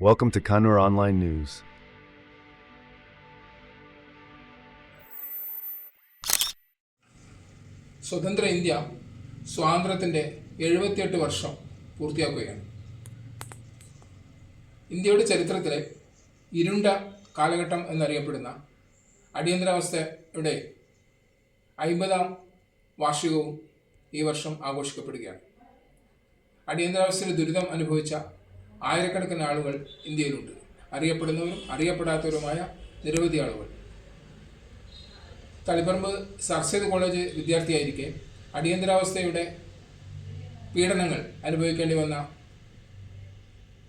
Welcome to Kanur Online News. സ്വതന്ത്ര ഇന്ത്യ സ്വാതന്ത്ര്യത്തിന്റെ എഴുപത്തിയെട്ട് വർഷം പൂർത്തിയാക്കുകയാണ്. ഇന്ത്യയുടെ ചരിത്രത്തിലെ ഇരുണ്ട കാലഘട്ടം എന്നറിയപ്പെടുന്ന അടിയന്തരാവസ്ഥയുടെ അയിമ്പതാം വാർഷികവും ഈ വർഷം ആഘോഷിക്കപ്പെടുകയാണ്. അടിയന്തരാവസ്ഥയിൽ ദുരിതം അനുഭവിച്ച ആയിരക്കണക്കിന് ആളുകൾ ഇന്ത്യയിലുണ്ട്. അറിയപ്പെടുന്നവരും അറിയപ്പെടാത്തവരുമായ നിരവധി ആളുകൾ. തളിപ്പറമ്പ് സർസേത് കോളേജ് വിദ്യാർത്ഥിയായിരിക്കെ അടിയന്തരാവസ്ഥയുടെ പീഡനങ്ങൾ അനുഭവിക്കേണ്ടി വന്ന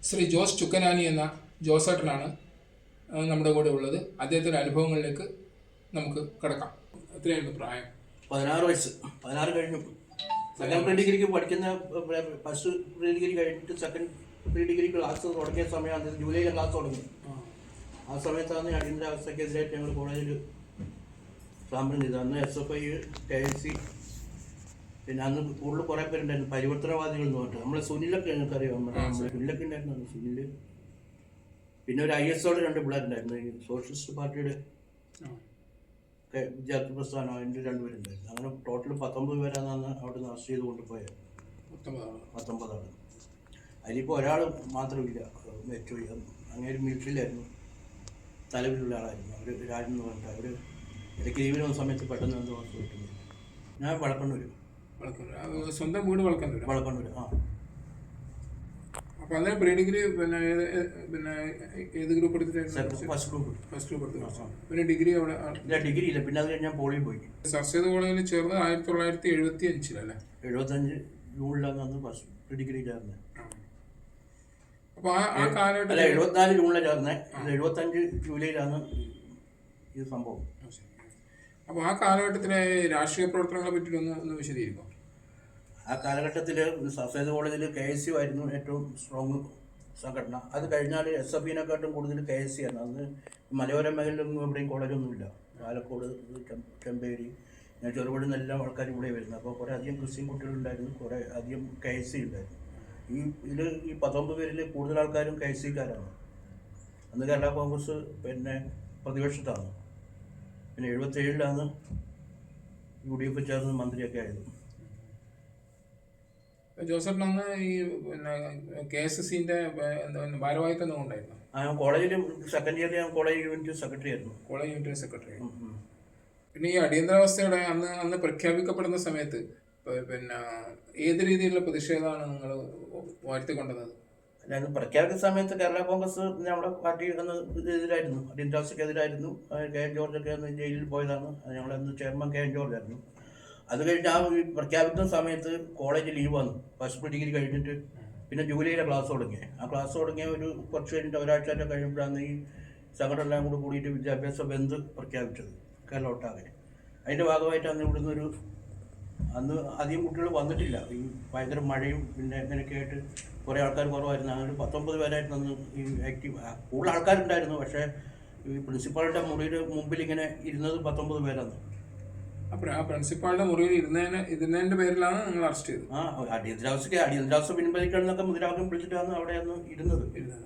ശ്രീ ജോസ് ചുക്കനാനി എന്ന ജോസേട്ടനാണ് നമ്മുടെ കൂടെ ഉള്ളത്. അദ്ദേഹത്തിന്റെ അനുഭവങ്ങളിലേക്ക് നമുക്ക് കിടക്കാം. എത്രയായിരുന്നു പ്രായം. പതിനാറ് വയസ്സ്. പതിനാറ് കഴിഞ്ഞു. സെക്കൻഡ് ഡിഗ്രിക്ക് പഠിക്കുന്ന ഫസ്റ്റ് ഡിഗ്രി കഴിഞ്ഞിട്ട് സെക്കൻഡ് പ്രീ ഡിഗ്രി ക്ലാസ് തുടങ്ങിയ സമയമാണ് ജൂലൈയിലെ ക്ലാസ് തുടങ്ങി. ആ. സമയത്താണ് അടിയന്തരാവസ്ഥക്കെതിരായിട്ട് ഞങ്ങൾ കോളേജിൽ സമരം ചെയ്തത്. അന്ന് S F I K S C പിന്നെ അന്ന് കൂടുതൽ കുറേ പേരുണ്ടായിരുന്നു. പരിവർത്തനവാദികൾ എന്ന് പറഞ്ഞിട്ട്. നമ്മളെ സുനിലൊക്കെ ഞങ്ങൾക്കറിയാം നമ്മുടെ സുനിലൊക്കെ ഉണ്ടായിരുന്നു? സുനിൽ പിന്നെ ഒരു ഐ എസ് ഓടെ രണ്ട് പിള്ളേരുണ്ടായിരുന്നു. സോഷ്യലിസ്റ്റ് പാർട്ടിയുടെ വിദ്യാർത്ഥി പ്രസ്ഥാനം അതിന്റെ രണ്ടുപേരുണ്ടായിരുന്നു അങ്ങനെ ടോട്ടൽ പത്തൊമ്പത് പേരാണ് അന്ന് അവിടെ നിന്ന് അറസ്റ്റ് ചെയ്ത് കൊണ്ടുപോയത്. പത്തൊമ്പതാണ് അതിലിപ്പോൾ ഒരാൾ മാത്രമില്ല. മരിച്ചുപോയി അങ്ങനെ ഒരു മിലിറ്ററിയിലായിരുന്നു തലവിലുള്ള ആളായിരുന്നു. അവർ രാജൻ എന്ന് പറഞ്ഞിട്ട് അവർ ഇടയ്ക്ക് ലീവിന് വന്ന സമയത്ത് പെട്ടെന്ന് എന്ത് വാർത്ത കിട്ടുന്നു ഞാൻ വളക്കണ്ണൂർ സ്വന്തം വീട് വളക്കണ്ണൂർ വളക്കണ്ണൂർ ആ. അപ്പോൾ അന്നേരം പ്രീഡിഗ്രി പിന്നെ ഏത് പിന്നെ ഏത് ഗ്രൂപ്പ് എടുത്തിട്ടായിരുന്നു ഫസ്റ്റ് ഗ്രൂപ്പ് ഫസ്റ്റ് ഗ്രൂപ്പ് എടുത്തു പിന്നെ ഡിഗ്രി അവിടെ ഇല്ല ഡിഗ്രി ഇല്ല. പിന്നെ അത് കഴിഞ്ഞ് ഞാൻ പോളിയിൽ പോയി. സർസേത് കോളേജിൽ ചേർന്നത് ആയിരത്തി തൊള്ളായിരത്തി എഴുപത്തി അഞ്ചിലല്ലേ എഴുപത്തഞ്ച് ജൂണിലാണ് അന്ന് ഫസ്റ്റ് ഡിഗ്രി ചേർന്നത് അപ്പോൾ ആ ആ അല്ല എഴുപത്തിനാല് ജൂണിലാണ് ചേർന്നത് എഴുപത്തഞ്ച് ജൂലൈയിലാണ് ഈ സംഭവം. അപ്പോൾ ആ കാലഘട്ടത്തിലെ രാഷ്ട്രീയ പ്രവർത്തനങ്ങളെ പറ്റി ഒന്ന് ഒന്ന് വിശദീകരിക്കും? ആ കാലഘട്ടത്തിൽ സഫേദ് കോളേജിൽ കെ എസ് യു ആയിരുന്നു ഏറ്റവും സ്ട്രോങ് സംഘടന. അത് കഴിഞ്ഞാൽ എസ് എഫ് ഇനെക്കാട്ടും കൂടുതൽ കെ എസ് സി ആണ് അന്ന് മലയോര മേഖലയിലൊന്നും എവിടെയും കോളേജൊന്നുമില്ല. പാലക്കോട് ചെമ്പേരി ചെറുപടിന്നെല്ലാം ആൾക്കാർ ഇവിടെ വരുന്നത്. അപ്പോൾ കുറേ അധികം ക്രിസ്ത്യൻ കുട്ടികളുണ്ടായിരുന്നു. കുറേ അധികം കെ എസ് സി ഉണ്ടായിരുന്നു. ഈ ഇതിൽ ഈ പത്തൊമ്പത് പേരിൽ കൂടുതൽ ആൾക്കാരും കെ സി സിക്കാരാണ് അന്ന് കേരള കോൺഗ്രസ് പിന്നെ പ്രതിപക്ഷത്താണ്. പിന്നെ എഴുപത്തേഴിലാണ് യു ഡി എഫ് ചേർന്ന് മന്ത്രിയൊക്കെ ആയത്. ജോസഫ് അന്ന് ഈ പിന്നെ കെ എസ് എസ് സിന്റെ ഭാരവാഹിത്വം ഉണ്ടായിരുന്നു? ആ കോളേജിൽ സെക്കൻഡ് ഇയറിൽ ഞാൻ കോളേജ് യൂണിറ്റ് സെക്രട്ടറി ആയിരുന്നു കോളേജ് യൂണിറ്റ് സെക്രട്ടറി. പിന്നെ ഈ അടിയന്തരാവസ്ഥയുടെ അന്ന് അന്ന് പ്രഖ്യാപിക്കപ്പെടുന്ന സമയത്ത് പിന്നെ ഏത് രീതിയിലുള്ള പ്രതിഷേധമാണ് നിങ്ങൾ വാഴ്ത്തിക്കൊണ്ടത് ഞാൻ പ്രഖ്യാപിക്കുന്ന സമയത്ത് കേരള കോൺഗ്രസ് നമ്മുടെ പാർട്ടി എതിരായിരുന്നു അടിയന്തരാവസ്ഥക്കെതിരായിരുന്നു ആ, കെ എൻ ജോർജൊക്കെ ജയിലിൽ പോയതാണ്. അത് ഞങ്ങളന്ന് ചെയർമാൻ കെ എൻ ജോർജ് ആയിരുന്നു അത് കഴിഞ്ഞ് ആ പ്രഖ്യാപിക്കുന്ന സമയത്ത് കോളേജ് ലീവ് വന്നു. ഫസ്റ്റ് ഡിഗ്രി കഴിഞ്ഞിട്ട് പിന്നെ ജൂലൈയിലെ ക്ലാസ് തുടങ്ങി. ആ ക്ലാസ് തുടങ്ങിയ ഒരു കുറച്ച് കഴിഞ്ഞിട്ട് ഒരാഴ്ച തന്നെ കഴിയുമ്പോഴാണ് ഈ സംഘടന എല്ലാം കൂടി കൂടിയിട്ട് വിദ്യാഭ്യാസ ബന്ദ് പ്രഖ്യാപിച്ചത് കേരള ഒട്ടാകെ. അതിന്റെ ഭാഗമായിട്ട് അന്ന് ഇവിടുന്ന് ഒരു അന്ന് അധികം കുട്ടികൾ വന്നിട്ടില്ല. ഈ ഭയങ്കര മഴയും പിന്നെ ഇങ്ങനെയൊക്കെ ആയിട്ട് കുറേ ആൾക്കാർ കുറവായിരുന്നു. അങ്ങനെ പത്തൊമ്പത് പേരായിരുന്നു അന്ന് ഈ ആക്റ്റീവ് കൂടുതൽ ആൾക്കാരുണ്ടായിരുന്നു. പക്ഷേ ഈ പ്രിൻസിപ്പാളിന്റെ മുറിയുടെ മുമ്പിൽ ഇങ്ങനെ ഇരുന്നത് പത്തൊമ്പത് പേരാണ്. അപ്പോൾ ആ പ്രിൻസിപ്പാളിന്റെ മുറിയിൽ ഇരുന്നതിന് ഇരുന്നതിന്റെ പേരിലാണ് നിങ്ങൾ അറസ്റ്റ് ചെയ്തത്. ആ അടിയന്തരാവസ്ഥയ്ക്ക് അടിയന്തരാവസ്ഥ പിൻവലിക്കണമെന്നൊക്കെ മുദ്രാവാക്യം വിളിച്ചിട്ടാണ് അവിടെ അന്ന് ഇരുന്നത്. ഇരുന്നത്.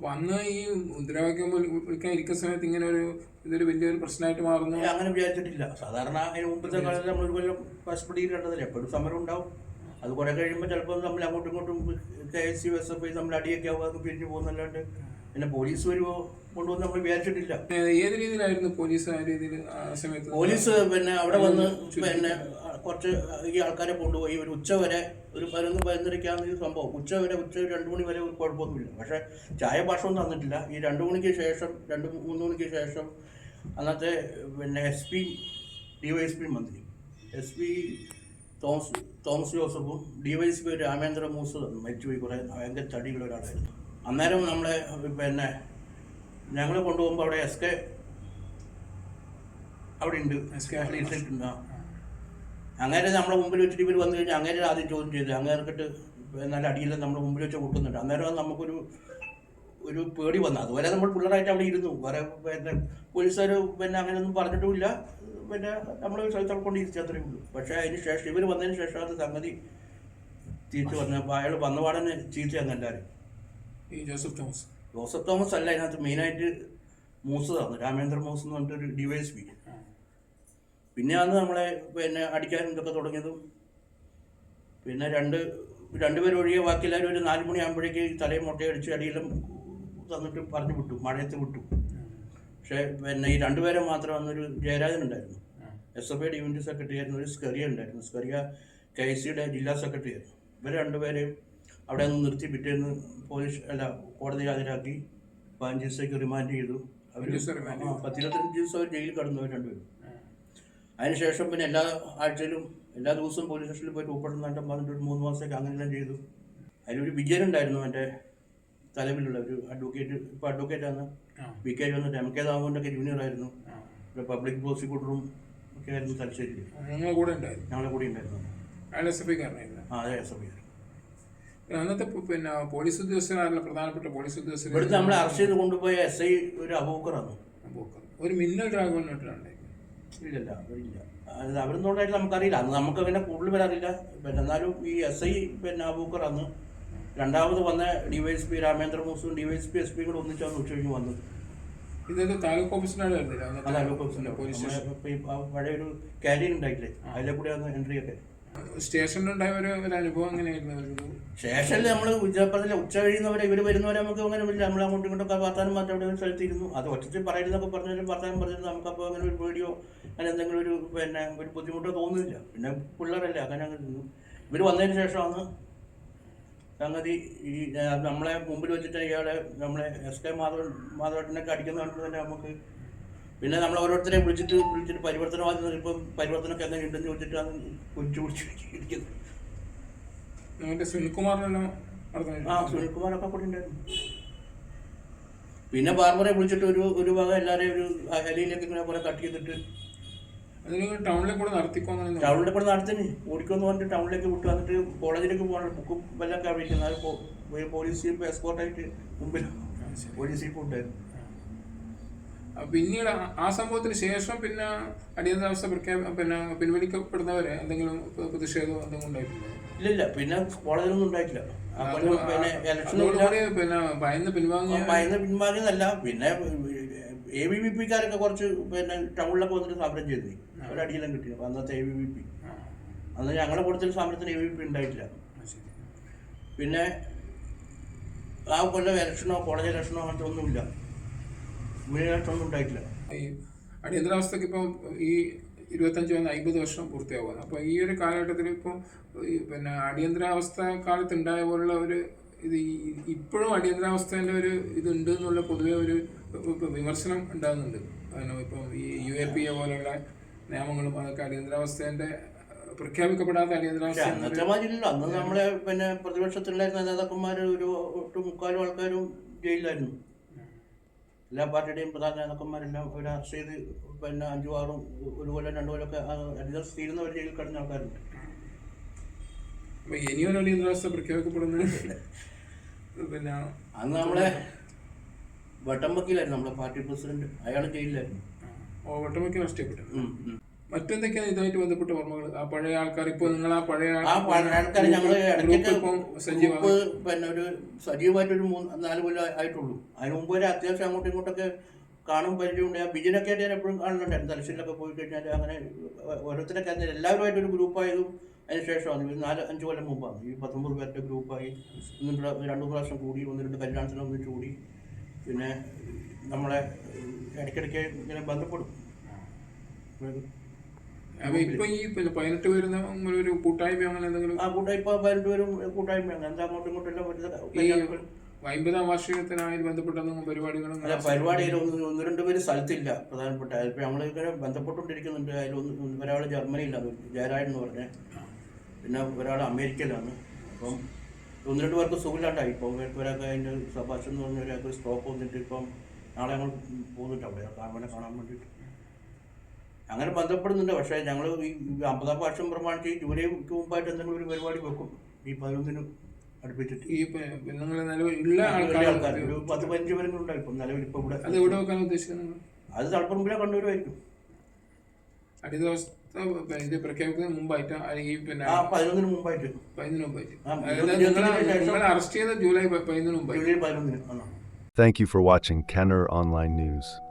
അപ്പോൾ അന്ന് ഈ മുദ്രാവാക്യം വിളി- വിളിക്കാൻ ഇരിക്കുന്ന സമയത്ത് ഇങ്ങനെ ഒരു ഇതൊരു വലിയൊരു പ്രശ്നമായിട്ട് മാറുന്നു. അങ്ങനെ വിചാരിച്ചിട്ടില്ല. സാധാരണ അതിന് മുമ്പത്തെ കാലത്ത് നമ്മൾ ഒരു കൊല്ലം ഡിഗ്രി കണ്ടതല്ലേ? എപ്പോഴും സമരം ഉണ്ടാവും. അത് കുറെ കഴിയുമ്പോൾ ചിലപ്പോൾ നമ്മൾ അങ്ങോട്ടും ഇങ്ങോട്ടും K S U S F I നമ്മൾ അടിയൊക്കെ ആവുക പിരിഞ്ഞു പോകുന്നല്ലാണ്ട് പിന്നെ പോലീസ് വരുമോ കൊണ്ടുവന്ന് നമ്മൾ വിചാരിച്ചിട്ടില്ല. ഏത് രീതിയിലായിരുന്നു പോലീസ് ആ രീതിയിൽ ആ സമയത്ത്? പോലീസ് പിന്നെ അവിടെ വന്ന് പിന്നെ കുറച്ച് ഈ ആൾക്കാരെ കൊണ്ടുപോയി. ഒരു ഉച്ച വരെ ഒരു പതിനൊന്ന് പതിനൊന്നരയ്ക്കാണ് ഈ സംഭവം. ഉച്ച വരെ ഉച്ച രണ്ട് മണി വരെ ഒരു കുഴപ്പമൊന്നുമില്ല. പക്ഷേ ചായ ഭക്ഷണം തന്നിട്ടില്ല. ഈ രണ്ട് മണിക്ക് ശേഷം രണ്ട് മൂന്ന് മണിക്ക് ശേഷം അന്നത്തെ പിന്നെ S P D Y S P മന്ത്രി എസ് പി തോമസ് തോമസ് ജോസഫും D Y S P Ramendra Moos മരിച്ചുപോയി കുറേ ഭയങ്കര തടിയുള്ള ഒരാളായിരുന്നു. അന്നേരം നമ്മളെ പിന്നെ ഞങ്ങൾ കൊണ്ടുപോകുമ്പോൾ അവിടെ എസ് കെ അവിടെ ഉണ്ട്. എസ് കെ ഉണ്ട് ആ. അങ്ങനെ നമ്മളെ മുമ്പിൽ വെച്ചിട്ട് ഇവർ വന്നു കഴിഞ്ഞാൽ അങ്ങേരെ ആദ്യം ചോദ്യം ചെയ്ത്. അങ്ങേർക്കിട്ട് നല്ല അടിയിൽ നമ്മുടെ മുമ്പിൽ വെച്ച് കൊട്ടുന്നുണ്ട് അന്നേരം നമുക്കൊരു ഒരു പേടി വന്നു. അതുവരെ നമ്മൾ പിള്ളേരായിട്ട് അവിടെ ഇരുന്നു. വേറെ പിന്നെ പോലീസുകാർ പിന്നെ അങ്ങനെയൊന്നും പറഞ്ഞിട്ടുമില്ല. പിന്നെ നമ്മൾ സ്ഥലത്തോടെ കൊണ്ട് അത്രയേ ഉള്ളൂ. പക്ഷേ അതിന് ശേഷം ഇവർ വന്നതിന് ശേഷം അത് സംഗതി തിരിച്ചു വന്നപ്പോൾ അയാൾ വന്നപാടനെ ചീത്തയാണ് എല്ലാവരും ഈ ജോസഫ് തോമസ്. ജോസഫ് തോമസ് അല്ല അതിനകത്ത് മെയിനായിട്ട് മൂസ് തന്നു രാമേന്ദ്ര മൂസ് എന്ന് പറഞ്ഞിട്ടൊരു ഡിവൈസ് പി. പിന്നെയാണ് നമ്മളെ പിന്നെ അടിക്കാൻ ഇതൊക്കെ തുടങ്ങിയതും. പിന്നെ രണ്ട് രണ്ടുപേരും ഒഴികെ ബാക്കി എല്ലാവരും ഒരു നാല് മണിയാകുമ്പോഴേക്ക് തലയും മുട്ടയടിച്ച് അടിയിലും തന്നിട്ട് പറഞ്ഞു വിട്ടു മഴയത്ത് വിട്ടു. പക്ഷേ പിന്നെ ഈ രണ്ടുപേരെ മാത്രം അന്നൊരു ജയരാജൻ ഉണ്ടായിരുന്നു. എസ് എഫ് ഐ ഡിവിന്റെ സെക്രട്ടറി ആയിരുന്നു ഒരു സ്കറിയ ഉണ്ടായിരുന്നു. സ്കറിയ കെ ഐ സിയുടെ ജില്ലാ സെക്രട്ടറി ആയിരുന്നു. ഇവർ രണ്ടുപേരെയും അവിടെ നിന്ന് നിർത്തി പിറ്റേന്ന് പോലീസ് അല്ല കോടതി ഹാജരാക്കി. പതിനഞ്ച് ദിവസത്തേക്ക് റിമാൻഡ് ചെയ്തു. അവർ. പത്തിരുപത്തഞ്ച് ദിവസം അവർ ജയിലിൽ കടന്നു അവർ രണ്ടുപേരും. അതിനുശേഷം പിന്നെ എല്ലാ ആഴ്ചയിലും എല്ലാ ദിവസവും പോലീസ് സ്റ്റേഷനിൽ പോയിട്ട് നേട്ടം പറഞ്ഞിട്ട് ഒരു മൂന്ന് മാസത്തേക്ക് അങ്ങനെയെല്ലാം ചെയ്തു. അതിലൊരു വിജയൻ ഉണ്ടായിരുന്നു എന്റെ തലവിലുള്ള ഒരു അഡ്വക്കേറ്റ് ഇപ്പോൾ അഡ്വക്കേറ്റാണ് ആണ്. വി കെ വന്നിട്ട് എം കെ ദാമോന്റെ ജൂനിയർ ആയിരുന്നു. ഒരു പബ്ലിക് പ്രോസിക്യൂട്ടറും ഒക്കെ ആയിരുന്നു തലശ്ശേരി ഞങ്ങളെ കൂടെ ഉണ്ടായിരുന്നു. ഞങ്ങളെ കൂടെ ഉണ്ടായിരുന്നു. അയാൾ എസ് എഫ് ഐക്കാരനായിരുന്നു ആ അതെ എസ് എഫ് ഐ പിന്നെ അന്നത്തെ പിന്നെ പോലീസ് ഉദ്യോഗസ്ഥരാണല്ലോ പ്രധാനപ്പെട്ട പോലീസ് ഉദ്യോഗസ്ഥർ ഇവിടുത്തെ നമ്മളെ അറസ്റ്റ് ചെയ്ത് കൊണ്ടുപോയ എസ് ഐ ഒരു അബൂക്കറാണ്. അബൂക്കർ. ഒരു മിന്നൽ രാഘവൻ ഉണ്ടായിരുന്നു ഇല്ലല്ല അവരില്ല അത് നമുക്കറിയില്ല. അന്ന് നമുക്ക് പിന്നെ കൂടുതൽ വരാറില്ല പിന്നെ എന്നാലും ഈ എസ് ഐ പിന്നെ അബൂക്കറാണ് രണ്ടാമത് വന്ന ഡിവൈഎസ് പി രാമേന്ദ്ര മൂസും ഡിവൈഎസ് പി എസ് പിയും കൂടെ ഒന്നിച്ചാണ് ഉച്ച കഴിഞ്ഞ് വന്നത് ഇതൊക്കെ താലൂക്ക് ഓഫീസിനാണ് താലൂക്ക് ഓഫീസിന്റെ പഴയ ഒരു കാരിയൻ ഉണ്ടായിട്ടില്ലേ? അതിലെ കൂടെയാണ് എൻട്രി ഒക്കെ സ്റ്റേഷനിലുണ്ടായ ഒരു ഒരു അനുഭവം എങ്ങനെയായിരുന്നു? സ്റ്റേഷനിൽ നമ്മൾ ഉച്ചപ്പറത്തിൽ ഉച്ച കഴിയുന്നവരെ ഇവർ വരുന്നവരെ നമുക്ക് അങ്ങനെ വലിയ നമ്മൾ അങ്ങോട്ടും ഇങ്ങോട്ടൊക്കെ വർത്താനം മാറ്റം അവിടെ ഒരു സ്ഥലത്തിരുന്നു അത് ഒറ്റത്തിൽ പറയരുന്നൊക്കെ പറഞ്ഞാലും വർത്താനം പറഞ്ഞിരുന്നു. നമുക്കപ്പോൾ അങ്ങനെ ഒരു പേടിയോ അങ്ങനെ എന്തെങ്കിലും ഒരു പിന്നെ ഒരു ബുദ്ധിമുട്ടോ തോന്നുന്നില്ല. പിന്നെ പിള്ളേരല്ലേ അങ്ങനെ അങ്ങ് നിന്നു. ഇവർ വന്നതിന് ശേഷമാണ് സംഗതി ഈ നമ്മളെ മുമ്പിൽ വെച്ചിട്ട് ഇയാളെ നമ്മളെ എസ് കെ മാധവൻ മാധവട്ടനൊക്കെ അടിക്കുന്ന കണ്ടു തന്നെ നമുക്ക് പിന്നെ നമ്മൾ ഓരോരുത്തരെ വിളിച്ചിട്ട് വിളിച്ചിട്ട് പരിവർത്തനവാദി ഇപ്പം പരിവർത്തനമൊക്കെ എങ്ങനെ ഉണ്ടെന്ന് ചോദിച്ചിട്ടാണ് കുഴിച്ചു കുറിച്ച് ഇരിക്കുന്നത് സുനിൽകുമാറിനെല്ലാം ആ സുനിൽകുമാറൊക്കെ കൂടി ഉണ്ടായിരുന്നു. പിന്നെ ബാർബറെ വിളിച്ചിട്ട് ഒരു ഒരു വക എല്ലാവരെയും ഒരു ഹലിയിലേക്ക് ഇങ്ങനെ കുറെ കട്ട് ചെയ്തിട്ട് ടൗണിലെ കൂടെ നടത്തിക്കോന്നു ടൗണിൽ കൂടെ നടത്തിന്. ഓടിക്കോന്ന് പറഞ്ഞിട്ട് ടൗണിലേക്ക് വിട്ടു. വന്നിട്ട് കോളേജിലേക്ക് പോകണം ബുക്കും എല്ലാം അവിടെ ഇരിക്കുന്നത് അത് പോലീസ് ജീപ്പ് എസ്കോർട്ടായിട്ട് മുമ്പിൽ പോലീസ് ജീപ്പ് ഉണ്ടായിരുന്നു. പിന്നീട് ആ- സംഭവത്തിന് ശേഷം പിന്നെ അടിയന്തരാവസ്ഥ പ്രഖ്യാപി പിന്നെ പിൻവലിക്കപ്പെടുന്നവരെ എന്തെങ്കിലും പ്രതിഷേധമോ പ്രതിഷേധം എന്തെങ്കിലും ഉണ്ടായിട്ടില്ല ഇല്ല പിന്നെ കോളേജിലൊന്നും ഉണ്ടായിട്ടില്ല. പിന്നെ ഭയന്ന് പിൻവാങ്ങി ഭയന്ന് പിൻവാങ്ങിയതല്ല. പിന്നെ എ ബി വി പിക്കാരൊക്കെ കുറച്ച് പിന്നെ ടൗണിലൊക്കെ വന്നിട്ട് സമരം ചെയ്തേ. അവരടിയെല്ലാം കിട്ടി. അപ്പൊ അന്നത്തെ എ ബി വി പി അന്ന് ഞങ്ങളെ കൂടുതൽ സമരത്തിന് എ ബി പി ഉണ്ടായിട്ടില്ല. പിന്നെ ആ കൊല്ലം ഇലക്ഷനോ കോളേജ് ഇലക്ഷനോ അങ്ങനത്തെ ഒന്നുമില്ല. മുന്നിലൊന്നും ഉണ്ടായിട്ടില്ല. അടിയന്തരാവസ്ഥക്ക് ഇപ്പം ഈ ഇരുപത്തഞ്ച് വന്ന് അമ്പത് വർഷം പൂർത്തിയാവുകയാണ് അപ്പോൾ ഈ ഒരു കാലഘട്ടത്തിൽ ഇപ്പോൾ ഈ പിന്നെ അടിയന്തരാവസ്ഥ കാലത്ത് ഉണ്ടായ പോലുള്ള ഒരു ഇത് ഇപ്പോഴും അടിയന്തരാവസ്ഥേന്റെ ഒരു ഇതുണ്ട് എന്നുള്ള പൊതുവെ ഒരു വിമർശനം ഉണ്ടാകുന്നുണ്ട്. കാരണം ഇപ്പം ഈ യു എ പി എ പോലുള്ള നിയമങ്ങളും അതൊക്കെ അടിയന്തരാവസ്ഥേന്റെ പ്രഖ്യാപിക്കപ്പെടാത്ത അടിയന്തരാവസ്ഥ അന്നത്തെ മാതിരില്ല അന്ന് നമ്മളെ പിന്നെ പ്രതിപക്ഷത്തിലുണ്ടായിരുന്ന നേതാക്കന്മാർ ഒരു ഒട്ടും മുക്കാലും ആൾക്കാരും ജയിലിലായിരുന്നു. എല്ലാ പാർട്ടിയുടെയും പ്രധാന നേതാക്കന്മാരെല്ലാം ഒരു അറസ്റ്റ് ചെയ്ത് പിന്നെ അഞ്ചു ആറും ഒരു കൊല്ലം രണ്ടു കൊല്ലമൊക്കെ തീരുന്ന ഒരു ജയിലിൽ കിടന്ന ആൾക്കാരുണ്ട്. അപ്പൊ ഇനിയൊരു അടിയന്തരാവസ്ഥ പ്രഖ്യാപിക്കപ്പെടുന്നത്? പിന്നെ അന്ന് നമ്മളെ വട്ടമ്പക്കിലായിരുന്നു നമ്മളെ പാർട്ടി പ്രസിഡന്റ്. അയാൾ ജയിലിലായിരുന്നു. ഓ നഷ്ടപ്പെട്ടു ഉം, ഉം. മറ്റെന്തൊക്കെയാണ് ഇതുമായിട്ട് ബന്ധപ്പെട്ട ഓർമ്മകൾ ആ പഴയ ആൾക്കാർ ഇപ്പൊ നിങ്ങൾ ആ പഴയ ആ പഴയ ആൾക്കാർ ഞങ്ങൾ പിന്നെ ഒരു സജീവമായിട്ട് ഒരു മൂന്ന് നാല് കൊല്ലം ആയിട്ടുള്ളൂ. അതിന് മുമ്പ് ഒരു അത്യാവശ്യം അങ്ങോട്ടും ഇങ്ങോട്ടൊക്കെ കാണും പരിചയമുണ്ട്. ആ ബിജിനൊക്കെ ആയിട്ട് ഞാൻ എപ്പോഴും കാണുന്നുണ്ടായിരുന്നു തലശ്ശേരിയിലൊക്കെ പോയി കഴിഞ്ഞാൽ അങ്ങനെ ഓരോരുത്തരൊക്കെ എല്ലാവരുമായിട്ടൊരു എല്ലാവരുമായിട്ട് ഒരു ഗ്രൂപ്പായതും അതിന് ശേഷമാണ് ഒരു നാല് അഞ്ച് കൊല്ലം മുമ്പാണ്. ഈ പത്തൊമ്പത് പേരുടെ ഗ്രൂപ്പായി. ഒന്ന് രണ്ടു പ്രാവശ്യം കൂടി ഒന്ന് രണ്ട് കല്യാണത്തിന് ഒന്നിച്ച് കൂടി. പിന്നെ നമ്മളെ ഇടയ്ക്കിടയ്ക്ക് ഇങ്ങനെ ബന്ധപ്പെടും. ഇപ്പൊ ഈ പിന്നെ പതിനെട്ട് വരുന്ന ഒരു കൂട്ടായ്മ അങ്ങനെ എന്തെങ്കിലും? ആ കൂട്ടായ്മ ഇപ്പോൾ പതിനെട്ട് പേരും കൂട്ടായ്മയാണ്. എന്താ അങ്ങോട്ടും ഇങ്ങോട്ടും എല്ലാം ഈ വരുന്നത് അമ്പതാം വാർഷികത്തിനായി ബന്ധപ്പെട്ട പരിപാടികളും അല്ല പരിപാടിയിൽ ഒന്ന് ഒന്ന് രണ്ട് പേര് സ്ഥലത്തില്ല പ്രധാനപ്പെട്ട. ഇപ്പം നമ്മൾ ഇങ്ങനെ ബന്ധപ്പെട്ടുകൊണ്ടിരിക്കുന്നുണ്ട് അതിലൊന്ന് ഒരാൾ ജർമ്മനിയിലാണ് ജയരാജൻ എന്ന് പറഞ്ഞ. പിന്നെ ഒരാൾ അമേരിക്കയിലാണ്. അപ്പം ഒന്ന് രണ്ട് പേർക്ക് സുഖമില്ലാണ്ടായി. ഇപ്പോൾ ഒരാൾക്ക് അതിന്റെ സഭാഷൻ എന്ന് പറഞ്ഞ ഒരാൾക്ക് സ്ട്രോക്ക് വന്നിട്ട് ഇപ്പം നാളെ ഞങ്ങൾ പോകുന്നുണ്ട് അവിടെ. അവനെ കാണാൻ വേണ്ടിയിട്ട്. അങ്ങനെ ബന്ധപ്പെടുന്നുണ്ട്. പക്ഷേ ഞങ്ങൾ ഈ അമ്പതാം വർഷം പ്രമാണിച്ച് ഈ ജൂലൈക്ക് മുമ്പായിട്ട് എന്തെങ്കിലും ഒരു പരിപാടി വെക്കും. ഈ പതിനൊന്നിനും അടുപ്പിച്ചിട്ട്. ഈ വലിയ ആൾക്കാർ ഒരു പത്ത് പതിനഞ്ച് പേരും ഉണ്ടാവും. ഇപ്പം നിലവിൽ ഇപ്പം ഇവിടെ അത് എവിടെ വെക്കാൻ ഉദ്ദേശിക്കുന്നത്? അത് തളപ്പുറമ്പിലെ കണ്ണൂരുമായിരിക്കും. അടുത്ത പിന്നെ ഇത് പ്രഖ്യാപിക്കുന്നതിന് മുമ്പായിട്ട് ഈ പിന്നെ ആ പതിനൊന്നിന് മുമ്പായിട്ട്. പതിനൊന്നിന് മുമ്പായിട്ട്. ആ, അതായത് ഇരുപത്തി നിങ്ങളെ അഞ്ചിന് ശേഷം- നിങ്ങളെ അറസ്റ്റ് ചെയ്ത ജൂലൈ പ- പതിനൊന്നിന് മുമ്പായിട്ട്. ജൂലൈ പതിനൊന്നിന്. ആണ് Thank you for watching Kenner Online News.